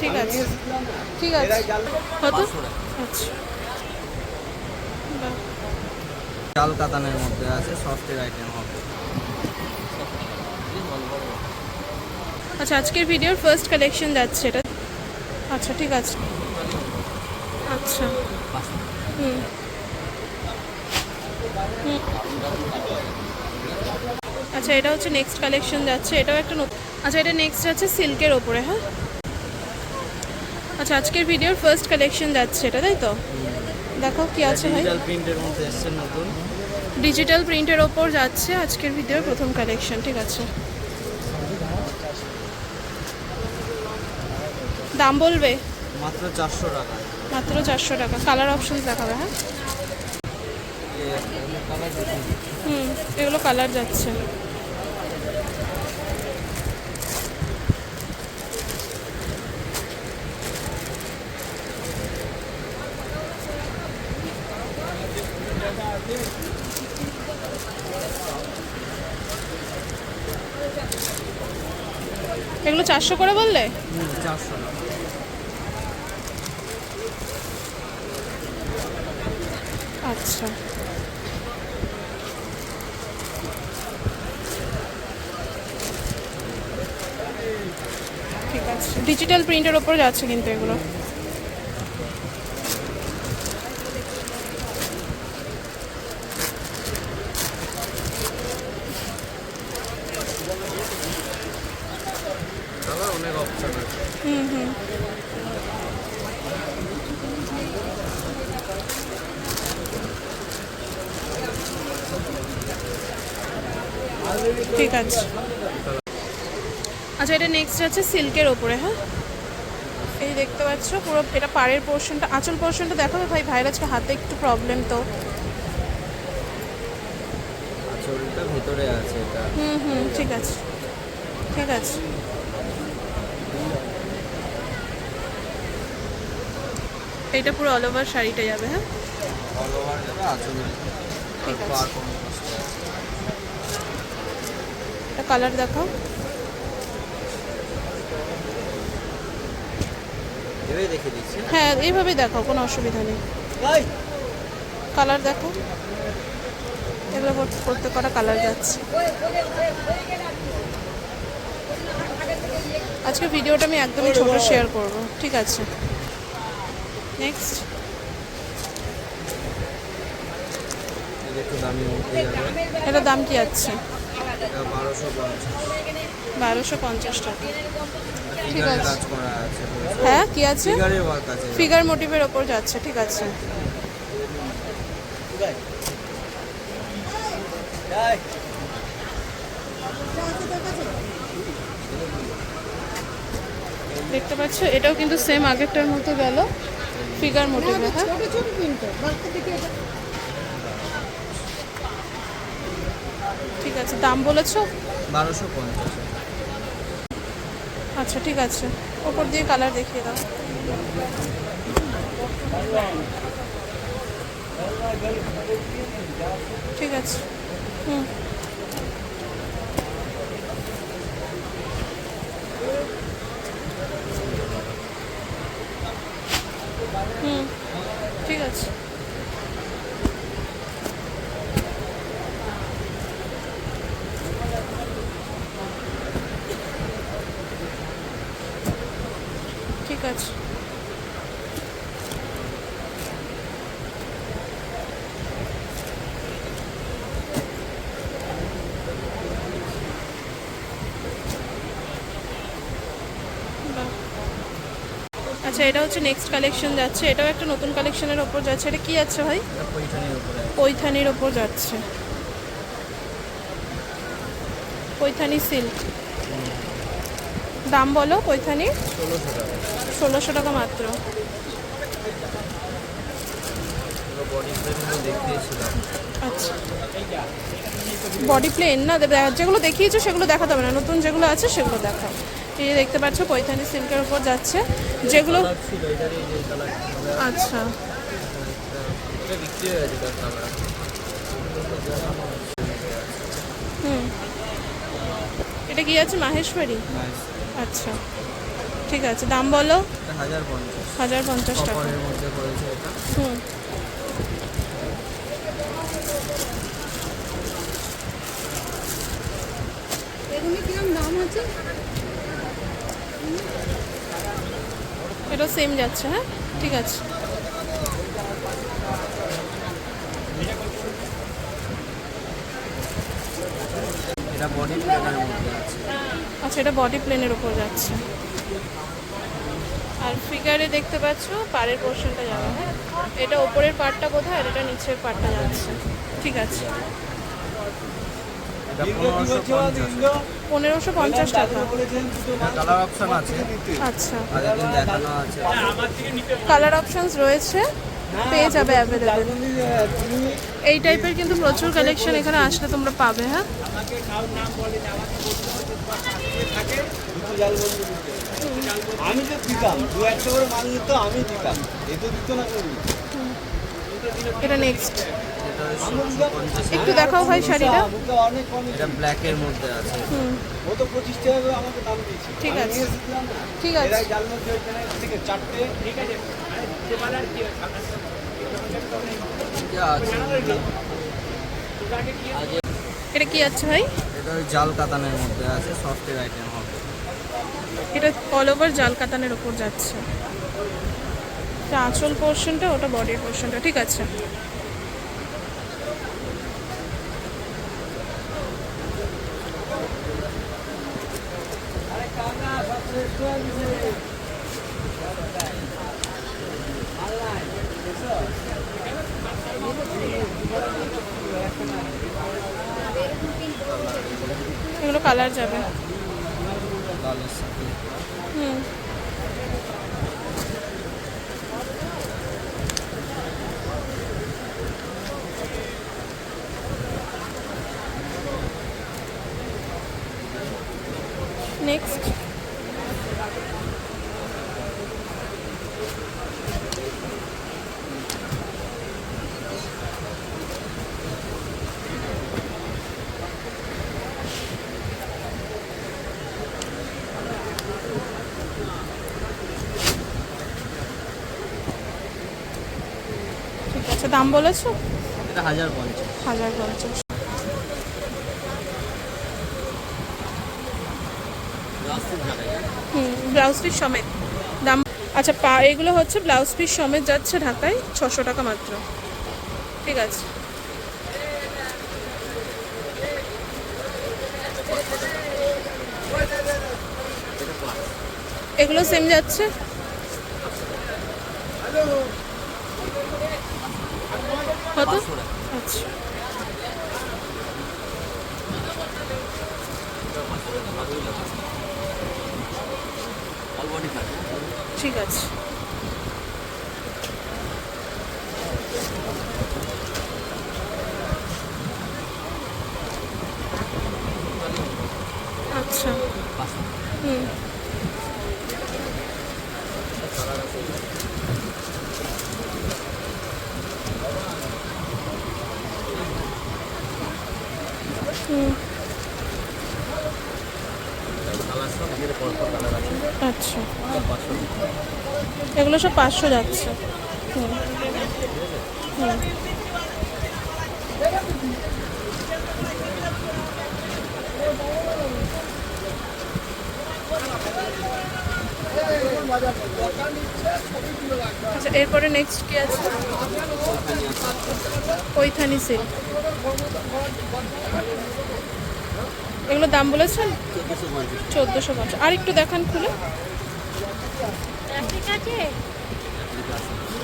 ঠিক আছে ঠিক আছে। কত? আচ্ছা। চাল কাতানের মধ্যে আছে সফটের আইটেম হবে। আচ্ছা আজকের ভিডিওর ফার্স্ট কালেকশন যাচ্ছে এটা। আচ্ছা ঠিক আছে। আচ্ছা। হুম। হুম। আচ্ছা এটা হচ্ছে নেক্সট কালেকশন যাচ্ছে এটাও একটা আচ্ছা এটা নেক্সট যাচ্ছে সিল্কের ওপরে হ্যাঁ? আচ্ছা আজকের ভিডিওর ফার্স্ট কালেকশন যাচ্ছে এটা তাই তো? দেখো কি আছে ভাই। ডিজিটাল প্রিন্টের মধ্যে এসছে নতুন। ডিজিটাল প্রিন্টের ওপর যাচ্ছে আজকের ভিডিওর প্রথম কালেকশন ঠিক আছে? দাম বলবে? মাত্র চারশো টাকা। মাত্র চারশো টাকা। কালার অপশন দেখাবে হ্যাঁ? হুম এগুলো কালার যাচ্ছে। এগুলো চারশো করে বললে? চারশো। আচ্ছা। ঠিক আছে। ডিজিটাল প্রিন্টের ওপর যাচ্ছে কিন্তু এগুলো কালার অনেক অপশন আছে হুম হুম ঠিক আছে। আচ্ছা এটা নেক্সট আছে সিল্কের ওপরে হ্যাঁ? এই দেখতে পাচ্ছ পুরো এটা পাড়ের পোর্শনটা আঁচল পোর্শনটা দেখাবে ভাই ভাইয়ের আজকে হাতে একটু প্রবলেম তো। ভিতরে আছে এটা। হুম হুম ঠিক আছে। ঠিক আছে। এইটা পুরো অল ওভার শাড়িটা যাবে হ্যাঁ? অল ওভার যাবে আঁচল ঠিক আছে। আর contrast আছে। এটা কালার দেখাও। হ্যাঁ এইভাবেই দেখাও কোনো অসুবিধা নেই। কালার দেখো এগুলো প্রত- প্রত্যেকটা কালার যাচ্ছে। আজকে ভিডিওটা আমি একদমই ছোট শেয়ার করব ঠিক আছে? নেক্সট এটা দামি কি আছে? বারোশো পঞ্চাশ টাকা। ফিগারের আছে। হ্যাঁ কি আছে? আছে। ফিগার মোটিভের ওপর যাচ্ছে ঠিক আছে। দেখতে পাচ্ছ এটাও কিন্তু সেম আগেরটার মতো গেল। ফিগার মোটিভে হ্যাঁ? ঠিক আছে দাম বলেছ? বারোশো পঞ্চাশ। আচ্ছা ঠিক আছে। ওপর দিয়ে কালার দেখিয়ে দাও। ঠিক আছে। হুম। হুম। ঠিক আছে ঠিক আছে বাহ। আচ্ছা এটা হচ্ছে নেক্সট কালেকশন যাচ্ছে। এটাও একটা নতুন কালেকশনের ওপর যাচ্ছে। এটা কি যাচ্ছে ভাই? পৈথানির ওপর যাচ্ছে। পৈথানি সিল্ক দাম বলো পৈথানির ষোলোশো টাকা মাত্র। বডি আচ্ছা। বডি প্লেন না যেগুলো দেখিয়েছো সেগুলো দেখাতে হবে না। নতুন যেগুলো আছে সেগুলো দেখাও। এই যে দেখতে পাচ্ছ পৈথানি সিল্কের উপর যাচ্ছে। যেগুলো আচ্ছা। হুম। এটা কি আছে মাহেশ্বরী? আচ্ছা। ঠিক আছে দাম বলো? হাজার পঞ্চাশ। টাকা। মধ্যে হুম। এগুলি কিরম দাম আছে? এটা সেম যাচ্ছে হ্যাঁ? ঠিক আছে। আচ্ছা এটা বডি প্লেনের উপর যাচ্ছে। আর ফিগারে দেখতে পাচ্ছ পাড়ের পোর্শনটা যাবে হ্যাঁ? এটা ওপরের পার্টটা কোথায় আর এটা নিচের পার্টটা যাচ্ছে। ঠিক আছে। পনেরোশো পঞ্চাশ। টাকা। কালার অপশন আছে। আচ্ছা। কালার অপশনস রয়েছে। পেয়ে যাবে অ্যাভেলেবেল এই টাইপের কিন্তু প্রচুর কালেকশন এখানে আসলে তোমরা পাবে হ্যাঁ? আমি তো দিতাম দু একটা করে মাল নিত আমি দিতাম। এ তো দিত না এটা নেক্সট একটু দেখাও ভাই শাড়িটা। আমাকে অনেক কমে এটা ব্ল্যাকের মধ্যে আছে। হুম। ও তো পঁচিশ টাকা করে আমাকে দাম দিয়েছে। ঠিক আছে। ঠিক এরা আছে। জাল মধ্যে ওইখানে থেকে চারটে। ঠিক আছে। যা আছে। এটা কি আছে ভাই? এটা ওই জাল কাতানের মধ্যে আছে সফটের আইটেম হবে। এটা অল ওভার জাল কাতানের উপর যাচ্ছে। এটা আঁচল পোর্শনটা ওটা বডির পোর্শনটা ঠিক আছে। এগুলো কালার যাবে। হুম নেক্সট ঠিক দাম বলেছ? এটা হাজার পঞ্চাশ। হাজার পঞ্চাশ। হুম ব্লাউজ পিস সমেত। দাম আচ্ছা পা এগুলো হচ্ছে ব্লাউজ পিস সমেত যাচ্ছে ঢাকায় ছশো টাকা মাত্র। ঠিক আছে। এগুলো সেম যাচ্ছে? কত? আচ্ছা। ঠিক আছে। আচ্ছা। হুম। হুম আচ্ছা এগুলো সব পাঁচশো যাচ্ছে। হুম। হুম। আচ্ছা এরপরে নেক্সট কি আছে? পৈথানি সিল্ক এগুলো দাম বলেছেন? চোদ্দোশো পঞ্চাশ। আর একটু দেখান খুলে। আছে?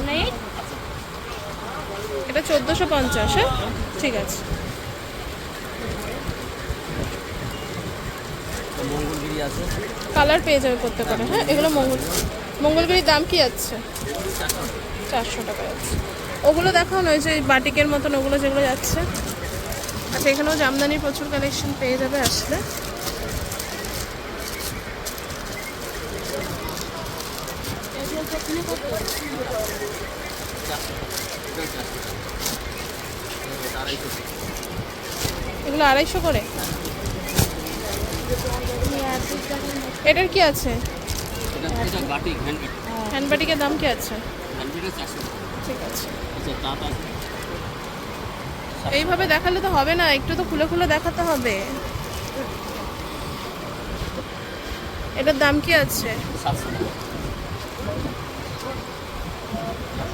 নেই? এটা চোদ্দোশো পঞ্চাশ হ্যাঁ? ঠিক আছে। কালার পেয়ে যাবে প্রত্যেকটা হ্যাঁ? এগুলো মঙ্গল মঙ্গলগিরির দাম কি যাচ্ছে চারশো টাকা যাচ্ছে ওগুলো দেখাও না ওই যে বাটিকের মতন ওগুলো যেগুলো যাচ্ছে। আচ্ছা এখানেও জামদানির প্রচুর কালেকশন পেয়ে যাবে আসলে। এগুলো আড়াইশো করে? এটার কি আছে? হ্যান্ড হ্যান্ডবাটিকের দাম কি আছে? ঠিক আছে। আচ্ছা আছে এইভাবে দেখালে তো হবে না একটু তো খুলে খুলে দেখাতে হবে। এটার দাম কি আছে সাতশো টাকা ব্লাউজ কি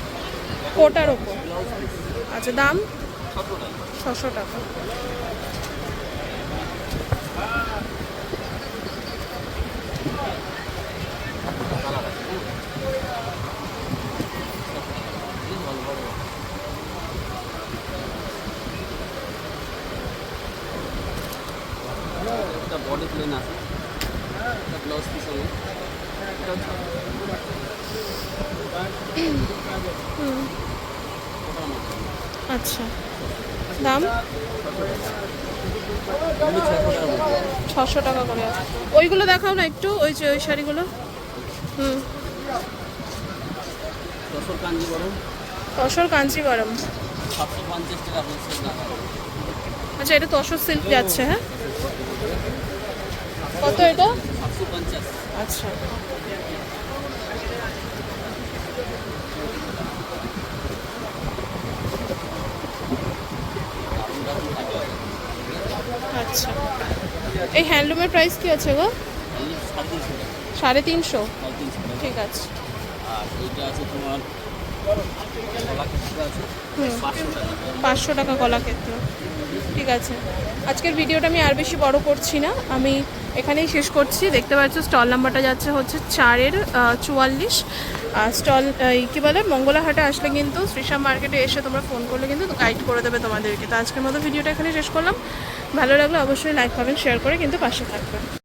কোটার ওপর। আচ্ছা দাম? ছশো টাকা ছশো টাকা কালার আছে বেশ ভালো বড় বড়। এটা বডি প্লেন আছে এটা ব্লাউজ পিস হবে এটা হচ্ছে ওটার মধ্যে। আচ্ছা। দাম? ছশো টাকা করে আছে। ওইগুলো দেখাও না একটু ওই যে ওই শাড়িগুলো। হুম। কাঞ্জিবরম। তসর টাকা আচ্ছা এটা তসর সিল্ক যাচ্ছে হ্যাঁ? কত এটা? আচ্ছা। আচ্ছা। এই হ্যান্ডলুমের প্রাইস কি আছে গো? সাড়ে তিনশো। ঠিক আছে। পাঁচশো টাকা পাঁচশো টাকা কলা ক্ষেত্র। ঠিক আছে। আজকের ভিডিওটা আমি আর বেশি বড় করছি না। আমি এখানেই শেষ করছি। দেখতে পাচ্ছ স্টল নাম্বারটা যাচ্ছে হচ্ছে চারের চুয়াল্লিশ। স্টল কী বলে, মঙ্গলাহাটে আসলে কিন্তু শ্রীশাম মার্কেটে এসে তোমরা ফোন করলে কিন্তু গাইড করে দেবে তোমাদেরকে। তো আজকের মতো ভিডিওটা এখানে শেষ করলাম। ভালো লাগলে অবশ্যই লাইক কমেন্ট শেয়ার করে কিন্তু পাশে থাকবে।